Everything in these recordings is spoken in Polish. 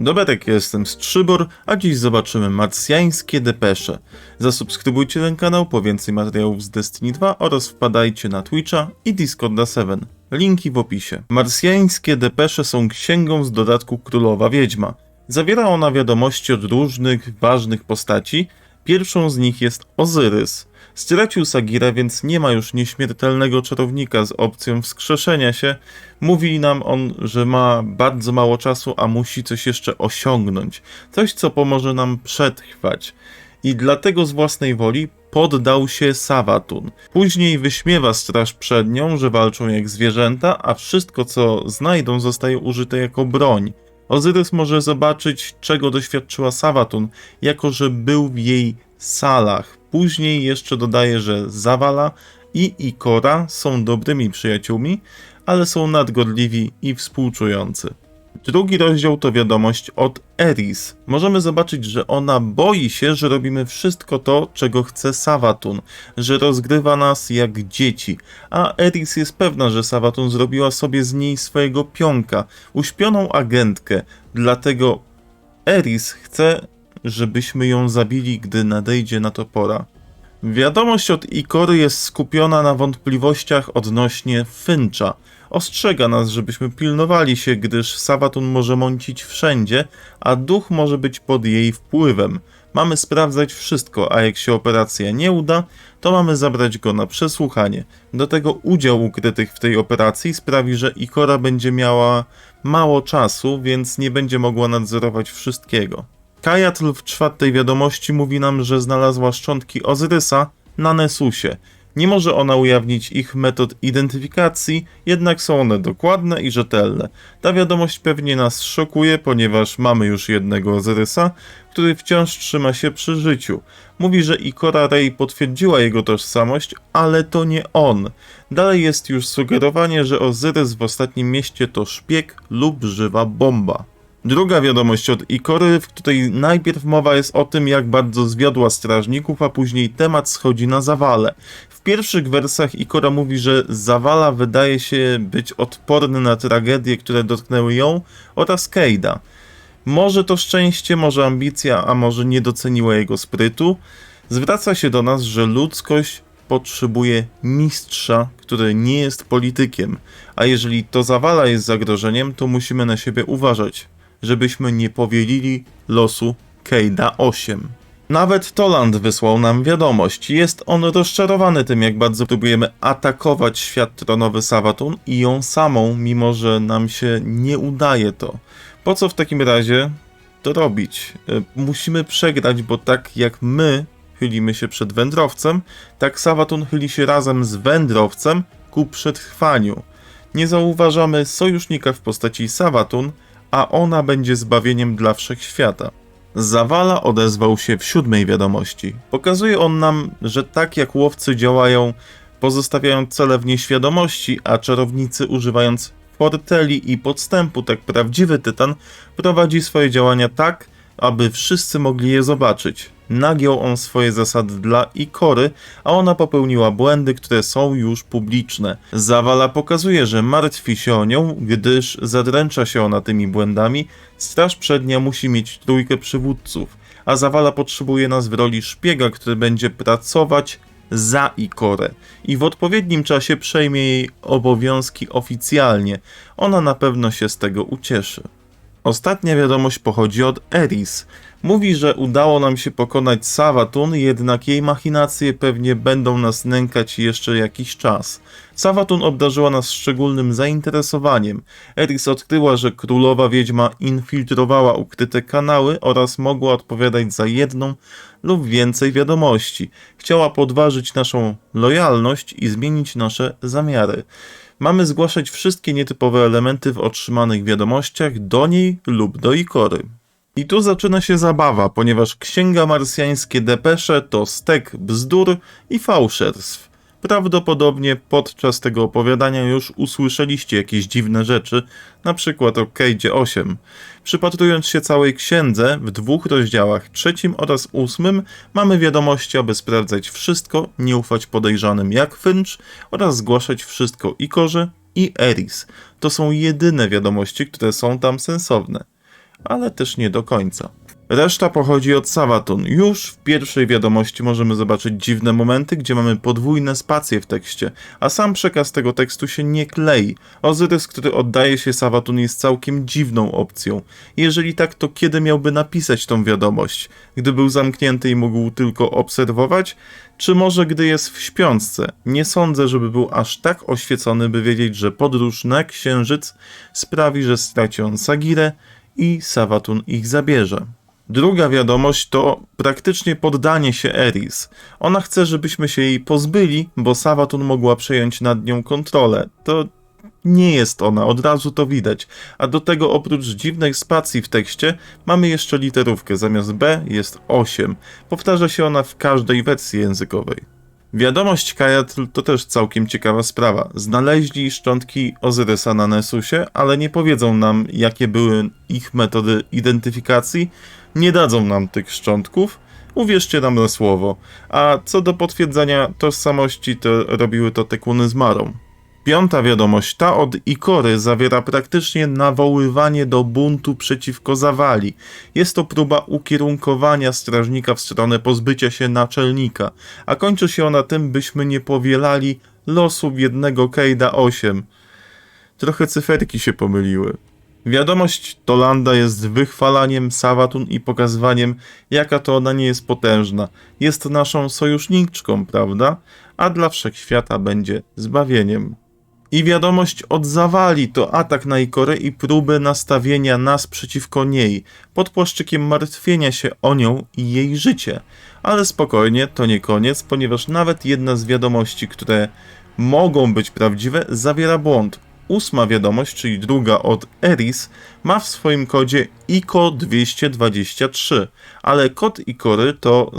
Doberek, jestem Strzybor, a dziś zobaczymy marsjańskie depesze. Zasubskrybujcie ten kanał po więcej materiałów z Destiny 2 oraz wpadajcie na Twitcha i Discorda 7. Linki w opisie. Marsjańskie depesze są księgą z dodatku Królowa Wiedźma. Zawiera ona wiadomości od różnych ważnych postaci. Pierwszą z nich jest Ozyrys. Stracił Sagirę, więc nie ma już nieśmiertelnego czarownika z opcją wskrzeszenia się. Mówi nam on, że ma bardzo mało czasu, a musi coś jeszcze osiągnąć. Coś, co pomoże nam przetrwać. I dlatego z własnej woli poddał się Sawatun. Później wyśmiewa straż przed nią, że walczą jak zwierzęta, a wszystko co znajdą zostaje użyte jako broń. Ozyrys może zobaczyć, czego doświadczyła Sawatun, jako że był w jej salach. Później jeszcze dodaje, że Zawala i Ikora są dobrymi przyjaciółmi, ale są nadgorliwi i współczujący. Drugi rozdział to wiadomość od Eris. Możemy zobaczyć, że ona boi się, że robimy wszystko to, czego chce Savatun, że rozgrywa nas jak dzieci, a Eris jest pewna, że Savatun zrobiła sobie z niej swojego pionka, uśpioną agentkę, dlatego Eris chce, żebyśmy ją zabili, gdy nadejdzie na to pora. Wiadomość od Ikory jest skupiona na wątpliwościach odnośnie Fincha. Ostrzega nas, żebyśmy pilnowali się, gdyż Savatun może mącić wszędzie, a duch może być pod jej wpływem. Mamy sprawdzać wszystko, a jak się operacja nie uda, to mamy zabrać go na przesłuchanie. Do tego udział ukrytych w tej operacji sprawi, że Ikora będzie miała mało czasu, więc nie będzie mogła nadzorować wszystkiego. Kajatl w czwartej wiadomości mówi nam, że znalazła szczątki Ozyrysa na Nesusie. Nie może ona ujawnić ich metod identyfikacji, jednak są one dokładne i rzetelne. Ta wiadomość pewnie nas szokuje, ponieważ mamy już jednego Ozyrysa, który wciąż trzyma się przy życiu. Mówi, że Ikora Rey potwierdziła jego tożsamość, ale to nie on. Dalej jest już sugerowanie, że Ozyrys w ostatnim mieście to szpieg lub żywa bomba. Druga wiadomość od Ikory, w której najpierw mowa jest o tym, jak bardzo zwiodła strażników, a później temat schodzi na zawale. W pierwszych wersach Ikora mówi, że zawala wydaje się być odporny na tragedie, które dotknęły ją oraz Keida. Może to szczęście, może ambicja, a może nie doceniła jego sprytu. Zwraca się do nas, że ludzkość potrzebuje mistrza, który nie jest politykiem, a jeżeli to zawala jest zagrożeniem, to musimy na siebie uważać żebyśmy nie powielili losu Keida 8. Nawet Toland wysłał nam wiadomość. Jest on rozczarowany tym, jak bardzo próbujemy atakować świat tronowy Savatun i ją samą, mimo że nam się nie udaje to. Po co w takim razie to robić? E, musimy przegrać, bo tak jak my chylimy się przed wędrowcem, tak Savatun chyli się razem z wędrowcem ku przetrwaniu. Nie zauważamy sojusznika w postaci Savatun, a ona będzie zbawieniem dla wszechświata. Zawala odezwał się w siódmej wiadomości. Pokazuje on nam, że tak jak łowcy działają, pozostawiając cele w nieświadomości, a czarownicy używając forteli i podstępu, tak prawdziwy tytan prowadzi swoje działania tak, aby wszyscy mogli je zobaczyć. Nagiął on swoje zasady dla Ikory, a ona popełniła błędy, które są już publiczne. Zawala pokazuje, że martwi się o nią, gdyż zadręcza się ona tymi błędami. Straż przednia musi mieć trójkę przywódców, a Zawala potrzebuje nas w roli szpiega, który będzie pracować za Ikorę i w odpowiednim czasie przejmie jej obowiązki oficjalnie. Ona na pewno się z tego ucieszy. Ostatnia wiadomość pochodzi od Eris. Mówi, że udało nam się pokonać Savatun, jednak jej machinacje pewnie będą nas nękać jeszcze jakiś czas. Savatun obdarzyła nas szczególnym zainteresowaniem. Eris odkryła, że królowa wiedźma infiltrowała ukryte kanały oraz mogła odpowiadać za jedną lub więcej wiadomości. Chciała podważyć naszą lojalność i zmienić nasze zamiary. Mamy zgłaszać wszystkie nietypowe elementy w otrzymanych wiadomościach do niej lub do Ikory. I tu zaczyna się zabawa, ponieważ księga marsjańskie depesze to stek bzdur i fałszerstw. Prawdopodobnie podczas tego opowiadania już usłyszeliście jakieś dziwne rzeczy, na przykład o Kejdzie 8. Przypatrując się całej księdze, w dwóch rozdziałach, trzecim oraz ósmym, mamy wiadomości, aby sprawdzać wszystko, nie ufać podejrzanym jak Finch oraz zgłaszać wszystko Ikorze i Eris. To są jedyne wiadomości, które są tam sensowne. Ale też nie do końca. Reszta pochodzi od Savatun. Już w pierwszej wiadomości możemy zobaczyć dziwne momenty, gdzie mamy podwójne spacje w tekście, a sam przekaz tego tekstu się nie klei. Ozyrys, który oddaje się Savatun jest całkiem dziwną opcją. Jeżeli tak, to kiedy miałby napisać tą wiadomość? Gdy był zamknięty i mógł tylko obserwować? Czy może gdy jest w śpiączce? Nie sądzę, żeby był aż tak oświecony, by wiedzieć, że podróż na Księżyc sprawi, że straci on Sagirę i Savatun ich zabierze. Druga wiadomość to praktycznie poddanie się Eris. Ona chce, żebyśmy się jej pozbyli, bo Savatun mogła przejąć nad nią kontrolę. To nie jest ona, od razu to widać. A do tego oprócz dziwnej spacji w tekście mamy jeszcze literówkę. Zamiast B jest 8. Powtarza się ona w każdej wersji językowej. Wiadomość Kajatl to też całkiem ciekawa sprawa. Znaleźli szczątki Ozyrysa na Nesusie, ale nie powiedzą nam, jakie były ich metody identyfikacji, nie dadzą nam tych szczątków. Uwierzcie nam na słowo. A co do potwierdzenia tożsamości, to robiły to Tekuny z Marą. Piąta wiadomość, ta od Ikory, zawiera praktycznie nawoływanie do buntu przeciwko Zawali. Jest to próba ukierunkowania strażnika w stronę pozbycia się naczelnika, a kończy się ona tym, byśmy nie powielali losu biednego Kejda 8. Trochę cyferki się pomyliły. Wiadomość Tolanda jest wychwalaniem Sawatun i pokazywaniem, jaka to ona nie jest potężna. Jest naszą sojuszniczką, prawda? A dla wszechświata będzie zbawieniem. I wiadomość od Zawali to atak na Ikorę i próbę nastawienia nas przeciwko niej, pod płaszczykiem martwienia się o nią i jej życie. Ale spokojnie, to nie koniec, ponieważ nawet jedna z wiadomości, które mogą być prawdziwe, zawiera błąd. Ósma wiadomość, czyli druga od Eris, ma w swoim kodzie ICO 223, ale kod Ikory to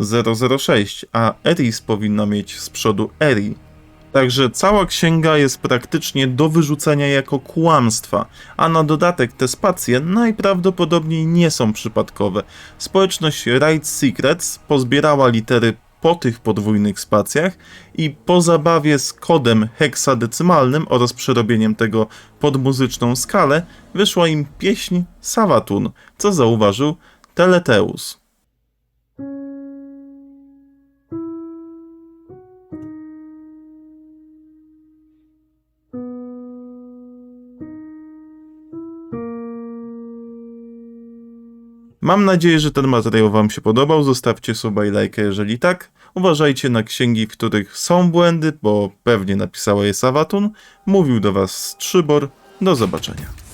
006, a Eris powinna mieć z przodu Eri. Także cała księga jest praktycznie do wyrzucenia jako kłamstwa, a na dodatek te spacje najprawdopodobniej nie są przypadkowe. Społeczność Right Secrets pozbierała litery po tych podwójnych spacjach i po zabawie z kodem heksadecymalnym oraz przerobieniem tego pod muzyczną skalę wyszła im pieśń Savatun, co zauważył Teleteus. Mam nadzieję, że ten materiał Wam się podobał. Zostawcie suba i lajkę, jeżeli tak. Uważajcie na księgi, w których są błędy, bo pewnie napisała je Sawatun. Mówił do Was Trzybor. Do zobaczenia.